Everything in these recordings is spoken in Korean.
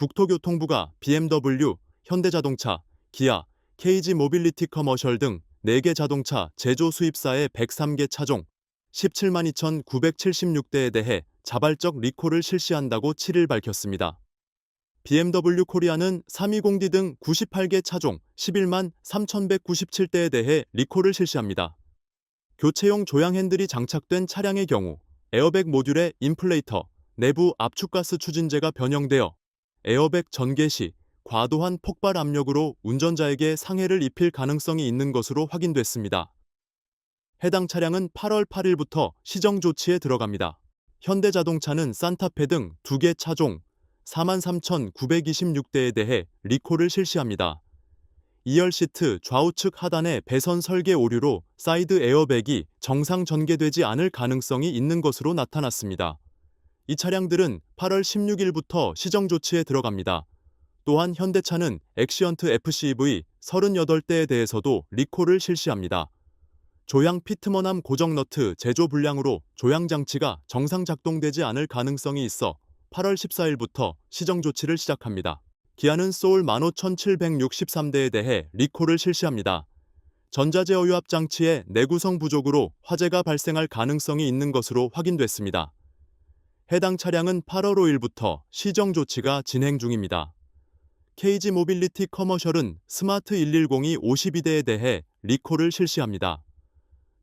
국토교통부가 BMW, 현대자동차, 기아, KG 모빌리티 커머셜 등 4개 자동차 제조 수입사의 103개 차종 17만 2,976대에 대해 자발적 리콜을 실시한다고 7일 밝혔습니다. BMW 코리아는 320D 등 98개 차종 11만 3,197대에 대해 리콜을 실시합니다. 교체용 조향 핸들이 장착된 차량의 경우 에어백 모듈의 인플레이터, 내부 압축가스 추진제가 변형되어 에어백 전개 시 과도한 폭발 압력으로 운전자에게 상해를 입힐 가능성이 있는 것으로 확인됐습니다. 해당 차량은 8월 8일부터 시정 조치에 들어갑니다. 현대자동차는 산타페 등 2개 차종 43,926대에 대해 리콜을 실시합니다. 2열 시트 좌우측 하단의 배선 설계 오류로 사이드 에어백이 정상 전개되지 않을 가능성이 있는 것으로 나타났습니다. 이 차량들은 8월 16일부터 시정 조치에 들어갑니다. 또한 현대차는 엑시언트 FCV 38대에 대해서도 리콜을 실시합니다. 조향 피트머남 고정 너트 제조 불량으로 조향 장치가 정상 작동되지 않을 가능성이 있어 8월 14일부터 시정 조치를 시작합니다. 기아는 소울 15,763대에 대해 리콜을 실시합니다. 전자제어 유압 장치의 내구성 부족으로 화재가 발생할 가능성이 있는 것으로 확인됐습니다. 해당 차량은 8월 5일부터 시정 조치가 진행 중입니다. KG 모빌리티 커머셜은 스마트 110이 52대에 대해 리콜을 실시합니다.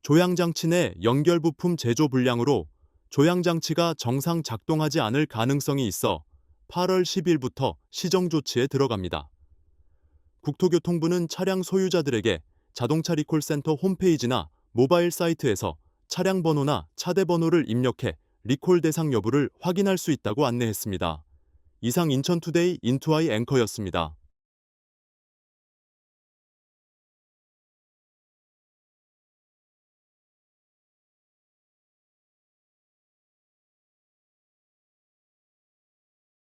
조향장치 내 연결 부품 제조 불량으로 조향장치가 정상 작동하지 않을 가능성이 있어 8월 10일부터 시정 조치에 들어갑니다. 국토교통부는 차량 소유자들에게 자동차 리콜 센터 홈페이지나 모바일 사이트에서 차량 번호나 차대 번호를 입력해 리콜 대상 여부를 확인할 수 있다고 안내했습니다. 이상 인천투데이 인투아이 앵커였습니다.